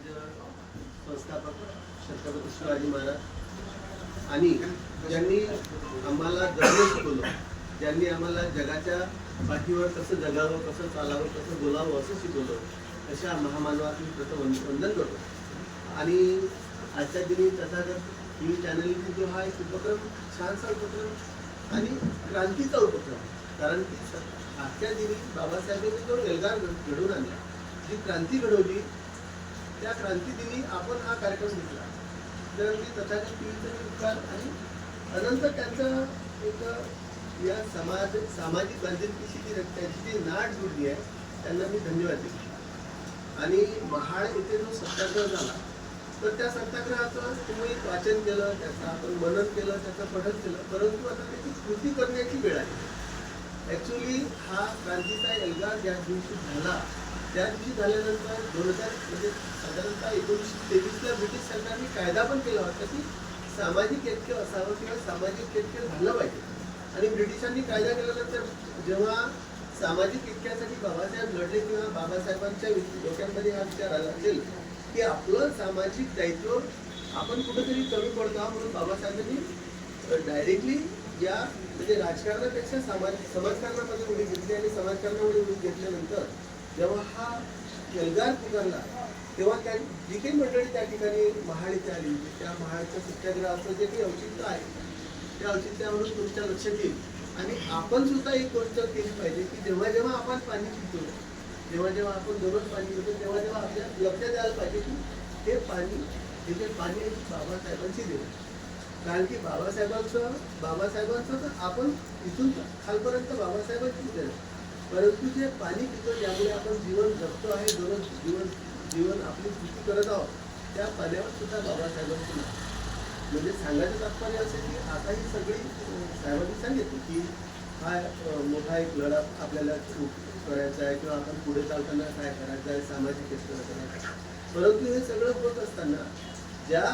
स्वराज्य संस्थापक छत्रपती शिवाजी महाराज. आणि ज्यांनी आम्हाला जगणं शिकवलं ज्यांनी आम्हाला जगाच्या पाठीवर कसं जगावं कसं चालावं कसं बोलावं असं शिकवलं अशा महामानवात मी प्रथम वंदन करतो. आणि आजच्या दिनी तथागत टी व्ही चॅनलने जो हा एक उपक्रम छानसा उपक्रम आणि क्रांतीचा उपक्रम. कारण की आजच्या दिनी बाबासाहेबांनी जो एल्गार घडवून आणला. जी क्रांती घडवली त्या क्रांतीदिनी आपण हा कार्यक्रम घेतला. तर मी तथागत टी उपकार आणि अनंतर त्यांचं एक या समाज सामाजिक बांधिलकीशी जी त्यांची जी नाट जुडली आहे त्यांना मी धन्यवाद देतो. आणि महाड येथे जो सत्याग्रह झाला तर त्या सत्याग्रहाचं तुम्ही वाचन केलं त्याचं आपण मनन केलं त्याचं पठन केलं परंतु आता त्याची कृती करण्याची वेळ आहे ॲक्च्युली हा क्रांतीचा एल्गार ज्या दिवशी झाला. त्या दिवशी झाल्यानंतर दोन हजार म्हणजे साधारणतः एकोणीसशे तेवीसला ब्रिटिश सरकारने कायदा पण केला होता की सामाजिक ऐक्य असावं किंवा सामाजिक ऐक्य झालं पाहिजे. आणि ब्रिटिशांनी कायदा केल्यानंतर जेव्हा सामाजिक ऐक्यासाठी बाबासाहेब लढले किंवा बाबासाहेबांच्या वि- डोक्यांमध्ये हा विचार आला असेल की आपलं सामाजिक दायित्व आपण कुठेतरी कमी पडतो आहोत म्हणून बाबासाहेबांनी डायरेक्टली या म्हणजे राजकारणापेक्षा समाज समाजकारणामध्ये उडी घेतली आणि समाजकारणामध्ये उडी घेतल्यानंतर जेव्हा हा एल्गार पुकारला तेव्हा त्या जी काही मंडळी त्या ठिकाणी महाडीत आली. त्या महाळीच्या सत्याग्रहाचं जे काही औचित्य आहे त्या औचित्यावरून तुमच्या लक्षात येईल आणि आपण सुद्धा एक गोष्ट केली पाहिजे की जेव्हा जेव्हा आपण पाणी पितो जेव्हा जेव्हा आपण दररोज पाणी पितो तेव्हा जेव्हा आपल्या लक्षात यायला पाहिजे की हे पाणी हे जे पाणी आहे बाबासाहेबांची देव. कारण की बाबासाहेबांचं बाबासाहेबांचं तर आपण इथून खालपर्यंत बाबासाहेबांचीच देव. परंतु जे पाणी पितो ज्यामुळे आपण जीवन जगतो आहे दररोज जीवन जीवन आपली कृती करत आहोत त्या पाण्यावर सुद्धा बाबासाहेबांची नाव म्हणजे सांगायचं तात्पर्य असे की आता ही सगळी साहेबांनी सांगितली की हा मोठा एक लढा आपल्याला करायचा आहे किंवा आपण पुढे चालताना काय करायचं आहे सामाजिक करायचं परंतु हे सगळं होत असताना ज्या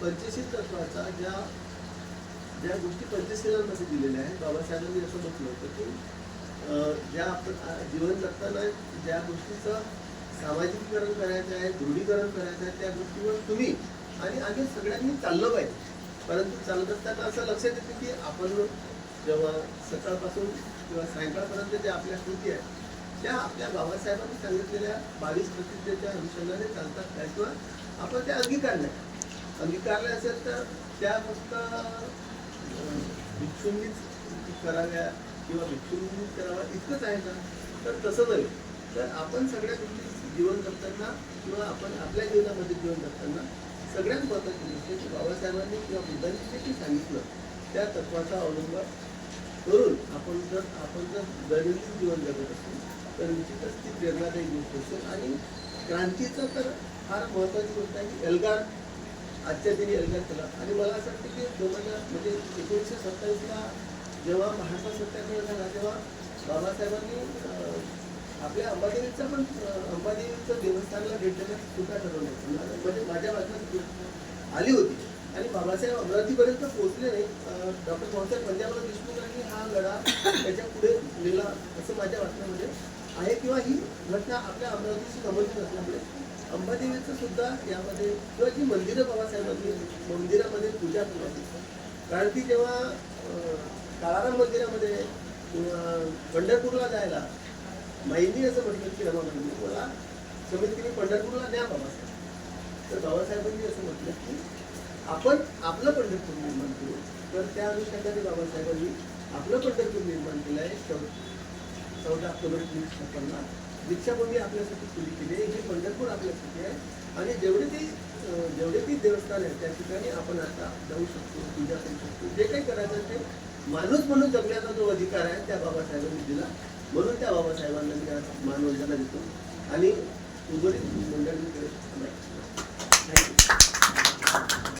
पंचशील तत्वाचा ज्या ज्या गोष्टी पंचशीलांमध्ये दिलेल्या आहेत बाबासाहेबांनी असं म्हटलं होतं की ज्या आपण जीवन जगताना ज्या गोष्टीचं सामाजिकीकरण करायचं आहे दृढीकरण करायचं आहे त्या गोष्टीवर तुम्ही आणि आम्ही सगळ्यांनी चाललं पाहिजे. परंतु चालत असताना असं लक्षात येतं की आपण जेव्हा सकाळपासून किंवा सायंकाळपर्यंत ज्या आपल्या कृती आहेत त्या आपल्या बाबासाहेबांनी सांगितलेल्या बावीस प्रतिज्ञेच्या अनुषंगाने चालतात काय किंवा आपण त्या अंगीकारल्या अंगीकारल्या असेल तर त्या फक्त भिक्षूंनीच कराव्या किंवा भिक्षूंनीच करावा इतकंच आहे का तर तसं नाही. तर आपण सगळ्या गोष्टी जीवन जगताना किंवा आपण आपल्या जीवनामध्ये जीवन जगताना सगळ्यात महत्त्वाची गोष्ट की बाबासाहेबांनी किंवा बुद्धांनी जे काही सांगितलं त्या तत्वाचा अवलंब करून आपण जर आपण जर दैनंदिन जीवन जगत असू तर निश्चितच ती प्रेरणादायी गोष्ट असेल. आणि क्रांतीचं तर फार महत्त्वाची गोष्ट आहे. की एल्गार आजच्या दिनी एल्गार केला. आणि मला असं वाटतं की दोन हजार म्हणजे एकोणीसशे सत्तावीसला जेव्हा महाराष्ट्र सत्याग्रह झाला तेव्हा बाबासाहेबांनी आपल्या अंबादेवीचं पण अंबादेवीचं देवस्थानला भेट देण्यास सुद्धा ठरवलं होतं. म्हणजे माझ्या बाजूला आली होती. आणि बाबासाहेब अमरावतीपर्यंत पोहोचले नाही. डॉक्टर बाबासाहेब पंजाबराव देशमुखांनी हा लढा त्याच्या पुढे नेला असं माझ्या बातम्यामध्ये आहे किंवा ही घटना आपल्या अमरावतीशी संबंधित असल्यामुळे अंबादेवीचं सुद्धा यामध्ये किंवा जी मंदिरं बाबासाहेबांनी मंदिरामध्ये पूजा केली कारण की जेव्हा काळाराम मंदिरामध्ये पंढरपूरला जायला माहिती असं म्हटलं की रमाबाईंनी मला कमीत कमी पंढरपूरला न्या बाबासाहेब. तर बाबासाहेबांनी असं म्हटलं की आपण आपलं पंढरपूर निर्माण करू. तर त्या अनुषंगाने बाबासाहेबांनी आपलं पंढरपूर निर्माण केलं आहे चौ चौदा ऑक्टोबर एकोणीसशे छप्पनला दीक्षाभूमी आपल्यासाठी सुरू केली आहे. हे पंढरपूर आपल्यासाठी आहे. आणि जेवढे ती जेवढे ती देवस्थान आहे त्या ठिकाणी आपण आता जाऊ शकतो पूजा करू शकतो. जे काही करायचं ते माणूस म्हणून जगण्याचा जो अधिकार आहे त्या बाबासाहेबांनी दिला. म्हणून त्या बाबासाहेबांना मी आज मानवंदना देतो. आणि उर्वरित मंडळी थँक्यू